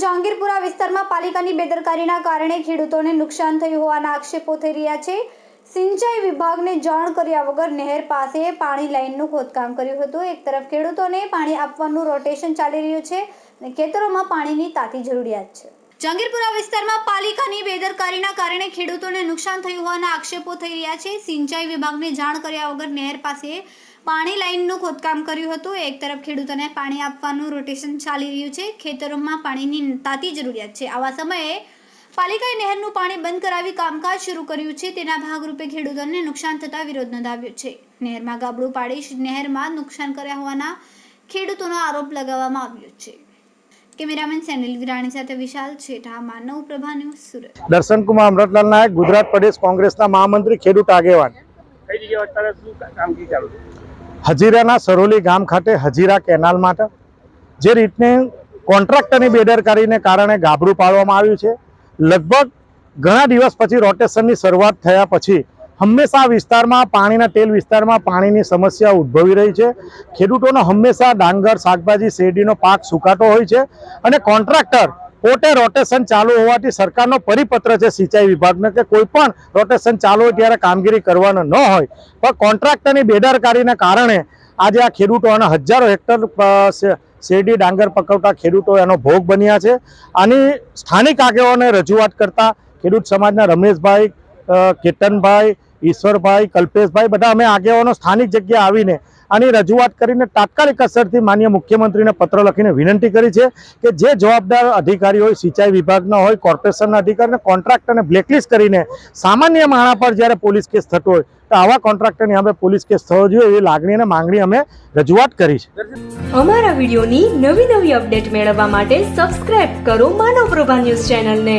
જહાંગીરપુરા વિસ્તારમાં પાલિકાની બેદરકારીના કારણે ખેડૂતોને નુકસાન થયું હોવાના આક્ષેપો થઈ રહ્યા છે. સિંચાઈ વિભાગને જાણ કર્યા વગર નહેર પાસે પાણી લાઇનનું ખોદકામ કર્યું હતું. એક તરફ ખેડૂતોને પાણી આપવાનું રોટેશન ચાલી રહ્યું છે અને ખેતરોમાં પાણીની તાતી જરૂરિયાત છે. જહાંગીરપુરા વિસ્તારમાં પાલિકાની બેદરકારીના કારણે ખેડૂતોને નુકસાન થયું હોવાના આક્ષેપો થઈ રહ્યા છે. સિંચાઈ વિભાગને જાણ કર્યા વગર નહેર પાસે પાણી લાઇનનું ખોદકામ કર્યું હતું. એક તરફ ખેડૂતોને પાણી આપવાનું રોટેશન ચાલી રહ્યું છે. ખેતરોમાં પાણીની તાતી જરૂરિયાત છે. આવા સમયે પાલિકાએ નહેરનું પાણી બંધ કરાવી કામકાજ શરૂ કર્યું છે. તેના ભાગરૂપે ખેડૂતોને નુકસાન થતા વિરોધ નોંધાવ્યો છે. નહેરમાં ગાબડું પાડી નહેરમાં નુકસાન કર્યા હોવાના ખેડૂતોનો આરોપ લગાવવામાં આવ્યો છે. કેમેરામેન સેનિલ વિરાણી સાથે વિશાલ છેઠા માનવ પ્રભા ન્યૂઝ સુરત. દર્શનકુમાર અમરતલાલ નાયક ગુજરાત પ્રદેશ કોંગ્રેસના મહામંત્રી ખેડૂત આગેવાન. કઈ જગ્યાએ અત્યારે શું કામગીરી ચાલુ છે? હજીરાના સરોલી ગામ ખાતે હજીરા કેનાલ માટે જે રીતને કોન્ટ્રાક્ટરની બેદરકારીને કારણે ગાબડું પાડવામાં આવ્યું છે. લગભગ ઘણા દિવસ પછી રોટેશનની શરૂઆત થયા પછી હંમેશા વિસ્તારમાં પાણીના તેલ વિસ્તારમાં પાણીની સમસ્યા ઉદ્ભવી રહી છે. ખેડૂતોનો હંમેશા ડાંગર, શાકભાજી, શેરડીનો પાક સુકાતો હોય છે અને કોન્ટ્રાક્ટર પોતે રોટેશન ચાલુ હોવાથી સરકારનો પરિપત્ર છે સિંચાઈ વિભાગને કે કોઈ પણ રોટેશન ચાલુ હોય ત્યારે કામગીરી કરવાનો ન હોય. પણ કોન્ટ્રાક્ટરની બેદરકારીને કારણે આજે આ ખેડૂતો અને હજારો હેક્ટર શેરડી, ડાંગર પકવતા ખેડૂતો એનો ભોગ બન્યા છે. આની સ્થાનિક આગેવાનોને રજૂઆત કરતા ખેડૂત સમાજના રમેશભાઈ કેતનભાઈ ઈશ્વરભાઈ, કલ્પેશભાઈ, બધા અમે આગેવાનો સ્થાનિક જગ્યાએ આવીને આની રજૂઆત કરીને તાત્કાલિક અસરથી માન્ય મુખ્યમંત્રીને પત્ર લખીને વિનંતી કરી છે કે જે જવાબદાર અધિકારી હોય, સિંચાઈ વિભાગના હોય, કોર્પોરેશનના અધિકારીને કોન્ટ્રાક્ટરને બ્લેકલિસ્ટ કરીને સામાન્ય માણા પર જ્યારે પોલીસ કેસ થતો હોય, તો આવા કોન્ટ્રાક્ટરની અમે પોલીસ કેસ થવો જોઈએ એવી લાગણી અને માંગણી અમે રજૂઆત કરી છે. અમારા વિડીયોની નવી નવી અપડેટ મેળવવા માટે સબસ્ક્રાઇબ કરો માનવ પ્રભા ન્યૂઝ ચેનલને.